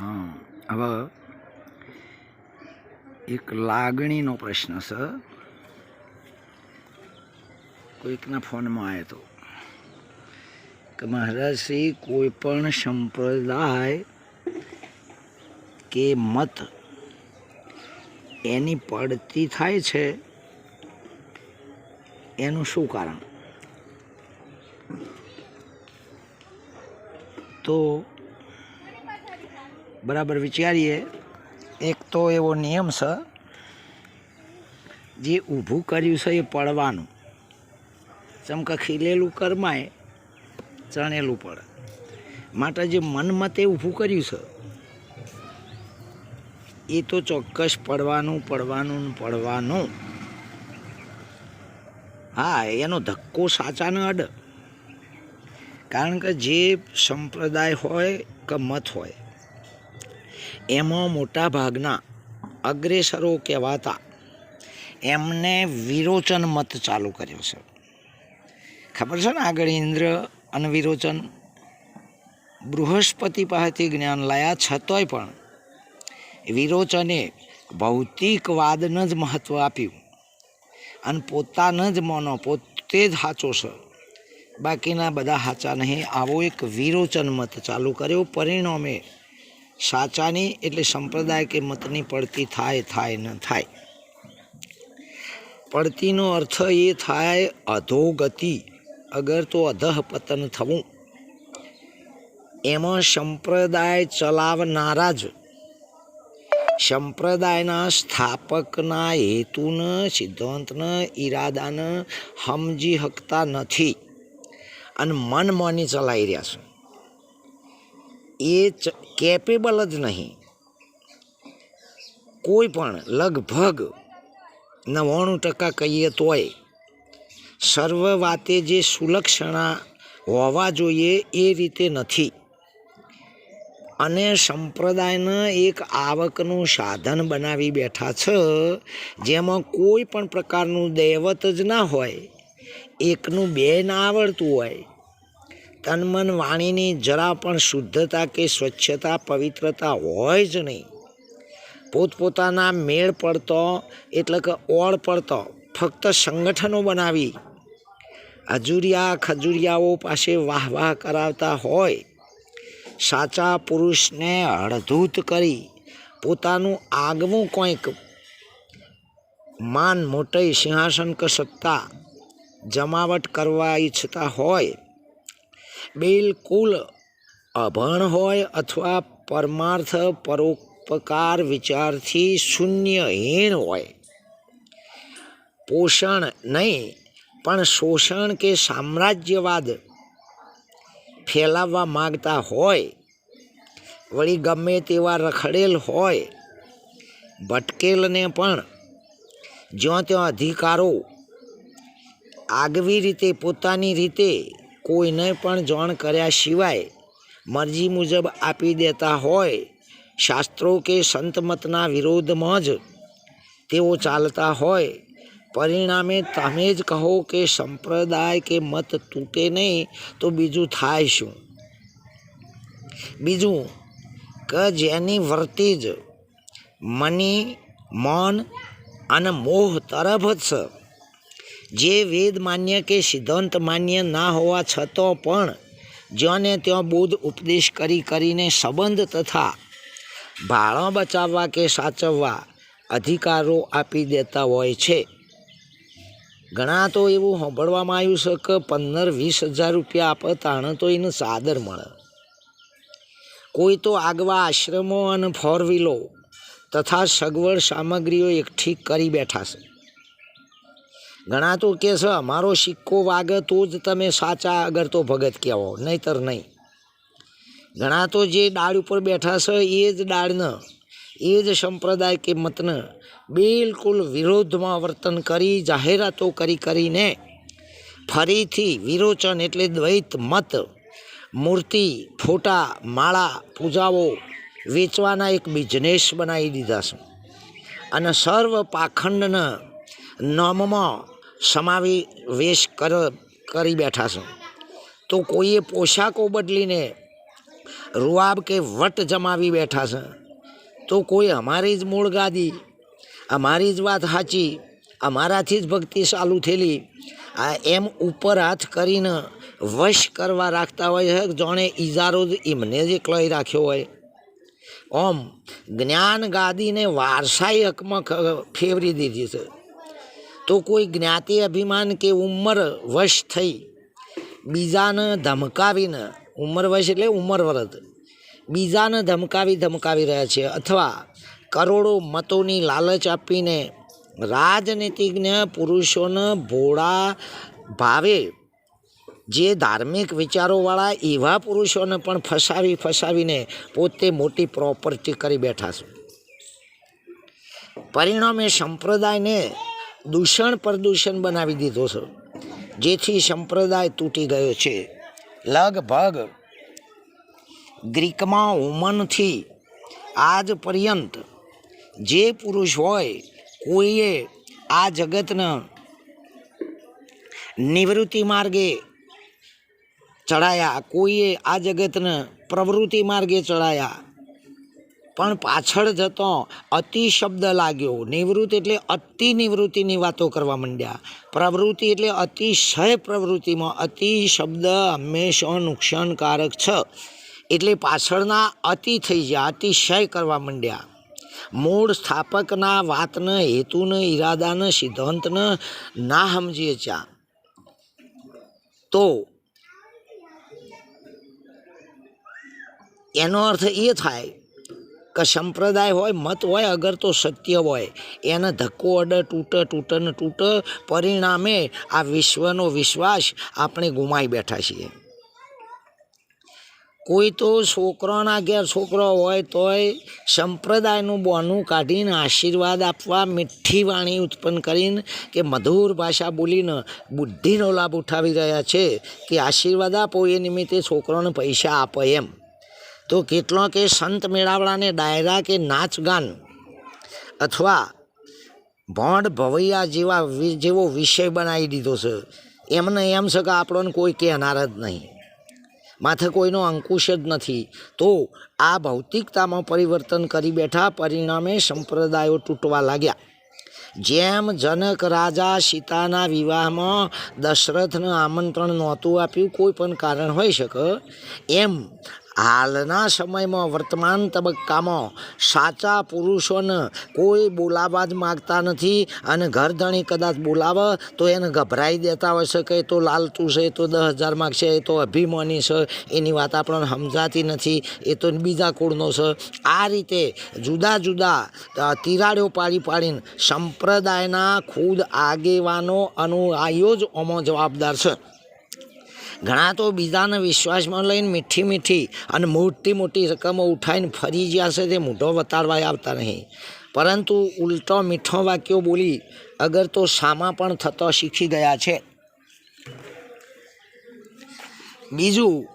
હા. હવે એક લાગણીનો પ્રશ્ન છે. કોઈકના ફોનમાં આવ્યો હતો કે મહારાજ શ્રી, કોઈ પણ સંપ્રદાય કે મત એની પડતી થાય છે, એનું શું કારણ? તો બરાબર વિચારીએ. એક તો એવો નિયમ છે, જે ઊભું કર્યું છે એ પડવાનું. ચમકે ખીલેલું કરમાય, ચણેલું પડે. માટે જે મનમતે ઊભું કર્યું છે, એ તો ચોક્કસ પડવાનું પડવાનું ને પડવાનું. હા, એનો ધક્કો સાચાને અડ. કારણ કે જે સંપ્રદાય હોય કે મત હોય એમાં મોટા ભાગના અગ્રેસરો કહેવાતા. એમને વિરોચન મત ચાલુ કર્યો છે. ખબર છે ને આગળ ઇન્દ્ર અને વિરોચન? બૃહસ્પતિ પાસેથી જ્ઞાન લાયા છતોય પણ વિરોચને ભૌતિકવાદને જ મહત્ત્વ આપ્યું અને પોતાને જ મોનો, પોતે જ સાચો છે. બાકીના બધા સાચા નહીં. આવો એક વિરોચન મત ચાલુ કર્યો. પરિણામે સાચાની એટલે સંપ્રદાય કે મતની પડતી થાય થાય ન થાય. પડતીનો અર્થ એ થાય અધોગતિ અગર તો અધઃ પતન થવું. એમાં સંપ્રદાય ચલાવનારા જ સંપ્રદાયના સ્થાપકના હેતુને, સિદ્ધાંતને, ઈરાદાને સમજી શકતા નથી. અને મન મની ચલાવી રહ્યા છે. એ કેપેબલ જ નહીં. કોઈ પણ લગભગ નવ્વાણું ટકા કહીએ તોય સર્વ વાતે જે સુલક્ષણા હોવા જોઈએ એ રીતે નથી. અને સંપ્રદાયને એક આવકનું સાધન બનાવી બેઠા છે, જેમાં કોઈ પણ પ્રકારનું દૈવત જ ના હોય, એકનું બે ના આવડતું હોય તન મન વાણીની જરા પણ શુદ્ધતા કે સ્વચ્છતા, પવિત્રતા હોય જ નહીં. પોતપોતાના મેળ પડતો, એટલે કે ઓળ પડતો, ફક્ત સંગઠનો બનાવી. હજુરિયા ખજુરિયાઓ પાસે વાહ વાહ કરાવતા હોય. સાચા પુરુષને હળધૂત કરી, પોતાનું આગવું કોઈક. માન મોટઈ સિંહાસન કે સત્તા, જમાવટ કરવા ઈચ્છતા હોય. બિલકુલ અભણ હોય અથવા પરમાર્થ પરોપકાર વિચારથી શૂન્યહીન હોય. પોષણ નહીં, પણ શોષણ કે સામ્રાજ્યવાદ ફેલાવવા માગતા હોય. વળી ગમે તેવા રખડેલ હોય. ભટકેલને પણ જ્યાં ત્યાં અધિકારો આગવી રીતે પોતાની રીતે કોઈને પણ જાણ કર્યા સિવાય મરજી મુજબ આપી દેતા હોય, શાસ્ત્રો કે સંતમતના વિરોધમાં જ તેઓ ચાલતા હોય. પરિણામે તમે જ કહો કે સંપ્રદાય કે મત તૂટે નહીં તો બીજું થાય શું? બીજું, કે જેની વર્તી જ મની, મન અને મોહ તરફ જ છે જે વેદ માન્ય કે સિદ્ધાંત માન્ય ના હોવા છતાં પણ જ્યાંને ત્યાં બુદ્ધ ઉપદેશ કરી કરીને સંબંધ તથા ભાળો બચાવવા કે સાચવવા અધિકારો આપી દેતા હોય છે. ઘણા તો એવું સાંભળવામાં આવ્યું છે કે પંદર વીસ હજાર રૂપિયા આપે તાણે તો એને સાદર મળે. કોઈ તો આગવા આશ્રમો અને ફોર વ્હીલો તથા સગવડ સામગ્રીઓ એકઠી કરી બેઠા છે. ઘણા તો કે છે, મારો સિક્કો વાગે તો જ તમે સાચા અગર તો ભગત કહેવો, નહીતર નહીં. ઘણા તો જે ડાળ ઉપર બેઠા છે, એ જ ડાળને, એ જ સંપ્રદાય કે મતને બિલકુલ વિરોધમાં વર્તન કરી, જાહેરાતો કરી કરીને ફરીથી વિરોચન એટલે દ્વૈત મત, મૂર્તિ, ફોટા, માળા, પૂજાઓ વેચવાના એક બિઝનેસ બનાવી દીધા છે. અને સર્વ પાખંડના નામમાં સમાવી વેશ કર, કરી બેઠા છો. તો કોઈએ પોશાકો બદલીને રૂઆબ કે વટ જમાવી બેઠા છે? તો કોઈ અમારી જ મૂળ ગાદી, અમારી જ વાત સાચી, અમારાથી જ ભક્તિ ચાલુ થયેલી આ એમ ઉપર હાથ કરીને વશ કરવા રાખતા હોય છે, જાણે ઈજારો જ એમને જ એકલોય રાખ્યો હોય. ઓમ જ્ઞાન ગાદીને વારસાઈ હકમાં ફેરવી દીધી છે. તો કોઈ જ્ઞાતિ અભિમાન કે ઉંમર વશ થઈ, બીજાને ધમકાવીને, ઉંમર વશ એટલે ઉંમર વરત બીજાને ધમકાવી ધમકાવી રહ્યા છે અથવા કરોડો મતોની લાલચ આપીને રાજનીતિજ્ઞ પુરુષોને ભોળા ભાવે, જે ધાર્મિક વિચારોવાળા એવા પુરુષોને પણ ફસાવી ફસાવીને પોતે મોટી પ્રોપર્ટી કરી બેઠા છે. પરિણામે સંપ્રદાયને દૂષણ પ્રદૂષણ બનાવી દીધો છે. જેથી સંપ્રદાય તૂટી ગયો છે. લગભગ ગ્રીકમાં ઉમનથી આજ પર્યંત જે પુરુષ હોય, કોઈએ આ જગતના નિવૃત્તિ માર્ગે ચડાયા, કોઈએ આ જગતને પ્રવૃત્તિ માર્ગે ચડાયા પણ પાછળ જતો અતિ શબ્દ લાગ્યો. નિવૃત્તિ એટલે અતિ નિવૃત્તિની વાતો કરવા માંડ્યા. પ્રવૃત્તિ એટલે અતિશય પ્રવૃત્તિમાં અતિ શબ્દ હંમેશા નુકસાનકારક છે. એટલે પાછળના અતિ થઈ ગયા, અતિશય કરવા માંડ્યા. મૂળ સ્થાપકના વાતને, હેતુને, ઈરાદાને, સિદ્ધાંતને ના સમજીએ ચા તો એનો અર્થ એ થાય કે સંપ્રદાય હોય, મત હોય, અગર તો સત્ય હોય. એને ધક્કો અડે તૂટે તૂટે ને તૂટે પરિણામે આ વિશ્વનો વિશ્વાસ આપણે ગુમાવી બેઠા છીએ. કોઈ તો છોકરાના ઘેર છોકરો હોય તોય સંપ્રદાયનું બોનું કાઢીને આશીર્વાદ આપવા, મીઠી વાણી ઉત્પન્ન કરીને કે મધુર ભાષા બોલીને બુદ્ધિનો લાભ ઉઠાવી રહ્યા છે કે આશીર્વાદ આપો એ નિમિત્તે છોકરાને પૈસા આપો એમ. તો કેટલો કે સંત મેળાવડાને ડાયરા કે નાચ ગાન? અથવા ભોંડ ભવૈયા જેવા જેવો વિષય બનાવી દીધો છે? એમને એમ છે કે આપણને કોઈ કહેનાર જ નહીં. માથે કોઈનો અંકુશ જ નથી. તો આ ભૌતિકતામાં પરિવર્તન કરી બેઠા પરિણામે સંપ્રદાયો તૂટવા લાગ્યા. જેમ જનક રાજા સીતાના વિવાહમાં દશરથને આમંત્રણ નહોતું આપ્યું, કોઈ પણ કારણ હોઈ શકે, એમ હાલના સમયમાં વર્તમાન તબક્કામાં સાચા પુરુષોને કોઈ બોલાવવા જ માગતા નથી અને ઘરધણી કદાચ બોલાવે તો એને ગભરાઈ દેતા હોય છે કે તો લાલતું છે તો દસ હજાર માગશે એ તો અભિમાની છે, એની વાત આપણને સમજાતી નથી, એ તો બીજા કુળનો છે. આ રીતે જુદા જુદા તિરાડો પાડી પાડીને સંપ્રદાયના ખુદ આગેવાનો અનુયાયીઓ જ ઓમાં જવાબદાર છે. ઘણા તો બીજાને વિશ્વાસમાં લઈને મીઠી મીઠી અને મોટી મોટી રકમો ઉઠાવીને ફરી જ્યાં છે તે મોઢો વતારવા આવતા નહીં. પરંતુ ઉલટો મીઠો વાક્યો બોલી, અગર તો સામા પણ થતો શીખી ગયા છે. બીજું,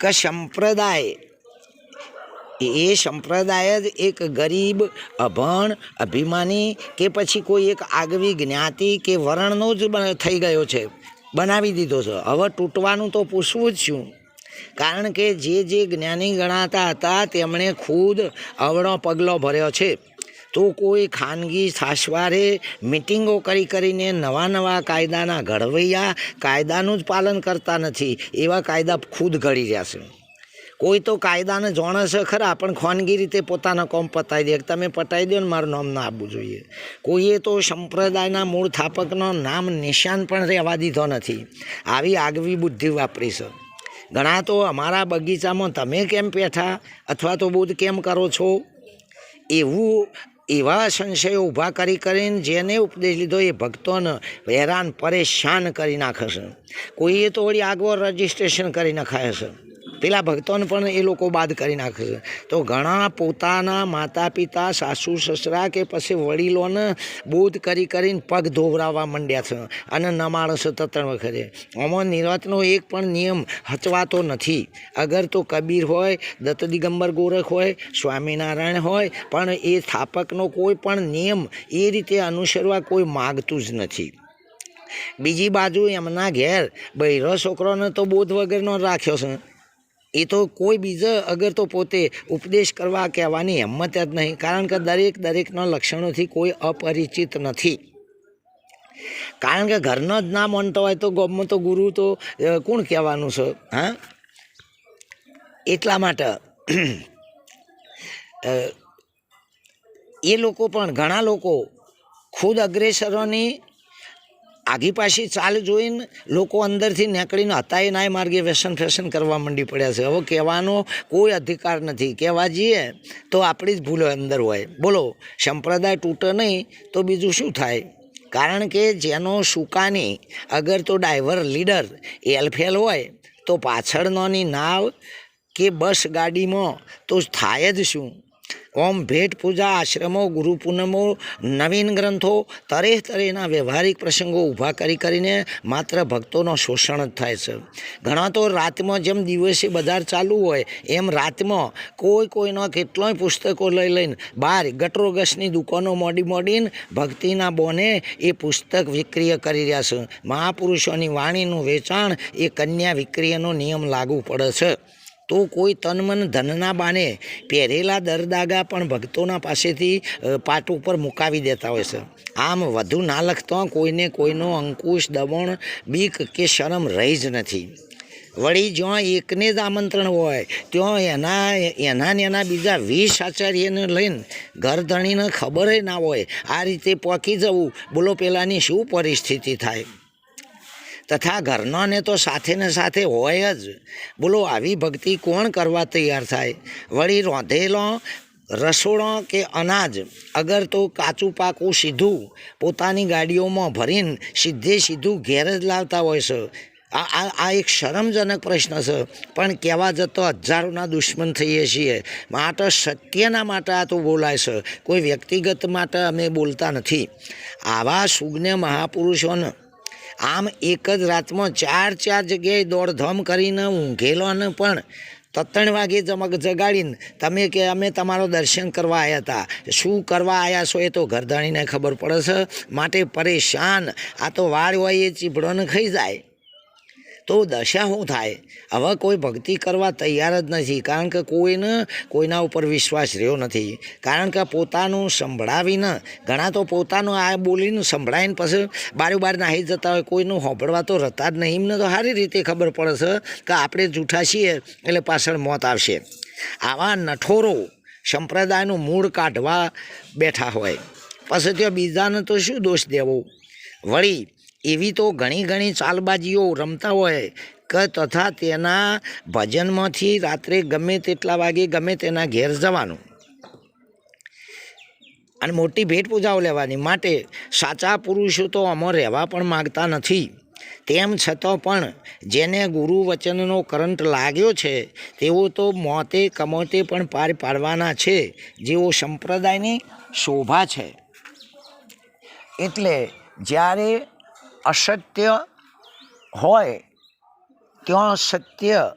કે સંપ્રદાય? એ સંપ્રદાય જ એક ગરીબ, અભણ, અભિમાની કે પછી કોઈ એક આગવી જ્ઞાતિ કે વર્ણનો જ થઈ ગયો છે. બનાવી દીધો છે. હવે તૂટવાનું તો પૂછવું જ છું. કારણ કે જે જે જ્ઞાની ગણાતા હતા, તેમણે ખુદ અવળો પગલો ભર્યો છે. તો કોઈ ખાનગી સાસવારે મિટિંગો કરી કરીને નવા નવા કાયદાના ઘડવૈયા કાયદાનું જ પાલન કરતા નથી. એવા કાયદા ખુદ ઘડી રહ્યા છે. કોઈ તો કાયદાને જાણે છે ખરા, પણ ખાનગી રીતે પોતાના કોમ પતાવી દે. તમે પતાવી દો ને મારું નામ ના આપવું જોઈએ. કોઈએ તો સંપ્રદાયના મૂળ સ્થાપકનો નામ નિશાન પણ રહેવા દીધો નથી. આવી આગવી બુદ્ધિ વાપરી ઘણા તો અમારા બગીચામાં તમે કેમ બેઠા? અથવા તો બુદ્ધ કેમ કરો છો? એવું, એવા સંશયો ઊભા કરી કરીને જેને ઉપદેશ લીધો એ ભક્તોને હેરાન, પરેશાન કરી નાખે છે. કોઈએ તો વળી આગળ રજીસ્ટ્રેશન કરી નખાય છે. પેલા ભક્તોને પણ એ લોકો બાદ કરી નાખે છે. તો ઘણા પોતાના માતા પિતા સાસુ, સસરા કે પછી વડીલોને બોધ કરી કરીને પગ ધોવરાવવા માંડ્યા છે અને ન માણસો ત્રણ વખતે. આમાં નિરતનો એક પણ નિયમ હચવાતો નથી. અગર તો કબીર હોય, દત્ત દિગંબર ગોરખ હોય, સ્વામિનારાયણ હોય, પણ એ સ્થાપકનો કોઈ પણ નિયમ એ રીતે અનુસરવા કોઈ માગતું જ નથી. બીજી બાજુ એમના ઘેર બૈરો છોકરોને તો બોધ વગરનો રાખ્યો છે. એ તો કોઈ બીજા અગર તો પોતે ઉપદેશ કરવા કહેવાની હિંમત જ નહીં. કારણ કે દરેક દરેકના લક્ષણોથી કોઈ અપરિચિત નથી. કારણ કે ઘરનો જ ના માનતો હોય તો ગોમમાં તો ગુરુ તો કોણ કહેવાનું છે? હા? એટલા માટે એ લોકો પણ ઘણા લોકો ખુદ અગ્રેસરોની આગી પાછી ચાલ જોઈને લોકો અંદરથી નીકળીને હતાય નાય માર્ગે વ્યસન ફેશન કરવા માંડી પડ્યા છે. હવે કહેવાનો કોઈ અધિકાર નથી. કહેવા જઈએ તો આપણી જ ભૂલો અંદર હોય. બોલો, સંપ્રદાય તૂટે નહીં તો બીજું શું થાય? કારણ કે જેનો સુકાની અગર તો ડ્રાઈવર, લીડર, એલફેલ હોય તો પાછળનોની નાવ કે બસ ગાડીમાં તો થાય જ શું? ઓમ ભેટ પૂજા આશ્રમો, ગુરુ પૂનમો, નવીન ગ્રંથો તરેહ તરેહના વ્યવહારિક પ્રસંગો ઊભા કરી કરીને માત્ર ભક્તોનો શોષણ જ થાય છે. ઘણા તો રાતમાં જેમ દિવસે બજાર ચાલુ હોય, એમ રાતમાં કોઈ કોઈનો કેટલોય પુસ્તકો લઈ લઈને બહાર ગટરોગસની દુકાનો મોડી મોડીને ભક્તિના બોને એ પુસ્તક વિક્રિય કરી રહ્યા છે. મહાપુરુષોની વાણીનું વેચાણ એ કન્યા વિક્રિયનો નિયમ લાગુ પડે છે. તો કોઈ તનમન ધનના બાને પહેરેલા દરદાગા પણ ભક્તોના પાસેથી પાટ ઉપર મુકાવી દેતા હોય છે. આમ વધુ ના લખતો કોઈને કોઈનો અંકુશ દબણ બીક કે શરમ રહી જ નથી. વળી જ્યાં એકને જ આમંત્રણ હોય, ત્યાં એના એના એના બીજા વીસ આચાર્યને લઈને ઘર ધણીને ખબર ના હોય. આ રીતે પોકી જવું, બોલો પેલાની શું પરિસ્થિતિ થાય? તથા ઘરનાને તો સાથે ને સાથે હોય જ. બોલો, આવી ભક્તિ કોણ કરવા તૈયાર થાય? વળી રોંધેલો, રસોડો કે અનાજ? અગર તો કાચું પાકું સીધું પોતાની ગાડીઓમાં ભરીને સીધે સીધું ઘેર જ લાવતા હોય છે. આ આ એક શરમજનક પ્રશ્ન છે. પણ કહેવા જતો હજારોના દુશ્મન થઈએ છીએ. માટે સત્યના માટે આ તો બોલાય છે. કોઈ વ્યક્તિગત માટે અમે બોલતા નથી. આવા સુજ્ઞ મહાપુરુષોને આમ એક જ રાતમાં ચાર ચાર જગ્યાએ દોડધામ કરીને ઊંઘેલોને પણ ત્રણ વાગે જમક જગાડીને તમે કે અમે તમારો દર્શન કરવા આવ્યા હતા શું કરવા આવ્યા છો એ તો ઘરધાણીને ખબર પડે છે. માટે પરેશાન. આ તો વાળ હોય એ ચીભડોને ખાઈ જાય. તો દશા શું થાય? હવે કોઈ ભક્તિ કરવા તૈયાર જ નથી. કારણ કે કોઈને, કોઈના ઉપર વિશ્વાસ રહ્યો નથી. કારણ કે પોતાનું સંભળાવીને, ઘણા તો પોતાનું આ બોલીને સંભળાવીને પછી બારે બાર નાહી જતા હોય, કોઈનું હોંભળવા તો રહેતા જ નહીં. એમને તો સારી રીતે ખબર પડે છે કે આપણે જૂઠા છીએ, એટલે પાછળ મોત આવશે. આવા નઠોરો સંપ્રદાયનું મૂળ કાઢવા બેઠા હોય. પછી ત્યાં બીજાને તો શું દોષ દેવો? વળી એવી તો ઘણી ઘણી ચાલબાજીઓ રમતા હોય કે તથા તેના ભજનમાંથી રાત્રે ગમે તેટલા વાગે ગમે તેના ઘેર જવાનું. અને મોટી ભેટ પૂજાઓ લેવાની માટે સાચા પુરુષો તો અમર રહેવા પણ માગતા નથી. તેમ છતાં પણ જેને ગુરુ વચનનો કરંટ લાગ્યો છે, તેઓ તો મોતે કમોતે પણ પાર પાડવાના છે, જેઓ સંપ્રદાયની શોભા છે. એટલે જ્યારે અસત્ય હોય ત્યાં સત્ય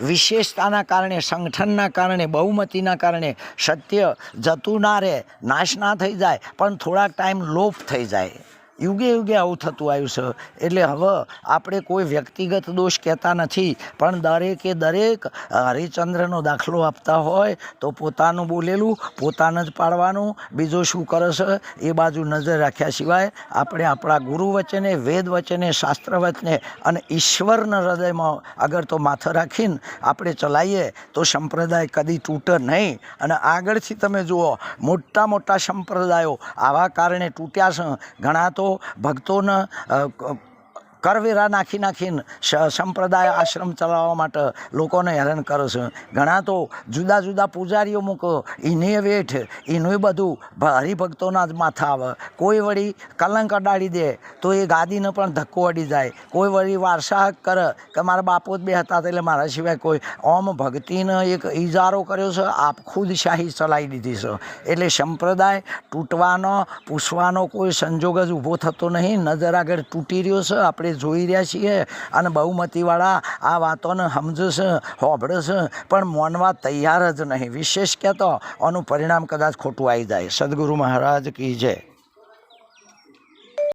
વિશેષતાના કારણે, સંગઠનના કારણે, બહુમતીના કારણે સત્ય જતું ના રહે, નાશ ના થઈ જાય, પણ થોડાક ટાઈમ લોપ થઈ જાય. યુગે યુગે આવું થતું આવ્યું છે. એટલે હવે આપણે કોઈ વ્યક્તિગત દોષ કહેતા નથી, પણ દરેકે દરેક હરિચંદ્રનો દાખલો આપતા હોય તો પોતાનું બોલેલું, પોતાને જ પાડવાનું, બીજો શું કરે છે એ બાજુ નજર રાખ્યા સિવાય આપણે આપણા ગુરુ વચને, વેદ વચને, શાસ્ત્ર વચને અને ઈશ્વરના હૃદયમાં અગર તો માથે રાખીને આપણે ચલાવીએ તો સંપ્રદાય કદી તૂટે નહીં. અને આગળથી તમે જુઓ, મોટા મોટા સંપ્રદાયો આવા કારણે તૂટ્યા છે. ઘણા તો ભક્તોને અ, ક- કરવેરા નાખી નાખીને સંપ્રદાય આશ્રમ ચલાવવા માટે લોકોને હેરાન કરે છે. ઘણા તો જુદા જુદા પૂજારીઓ મૂકો એને વેઠ એનું બધું હરિભક્તોના જ માથા આવે. કોઈ વળી કલંક અડાડી દે, તો એ ગાદીને પણ ધક્કો અડી જાય. કોઈ વળી વારસાહક કરે કે મારા બાપો જ બે હતા એટલે મારા સિવાય કોઈ. ઓમ ભક્તિને એક ઇજારો કર્યો છે, આપ ખુદ શાહી ચલાવી દીધી છે. એટલે સંપ્રદાય તૂટવાનો, પૂછવાનો કોઈ સંજોગ જ ઊભો થતો નહીં. નજર આગળ તૂટી રહ્યો છે, આપણે જોઈ રહ્યા છીએ અને બહુમતીવાળા આ વાતોને સમજે છે હોભળે છે પણ માનવા તૈયાર જ નહીં. વિશેષ કહેતો, આનું પરિણામ કદાચ ખોટું આવી જાય. સદગુરુ મહારાજ કી જય.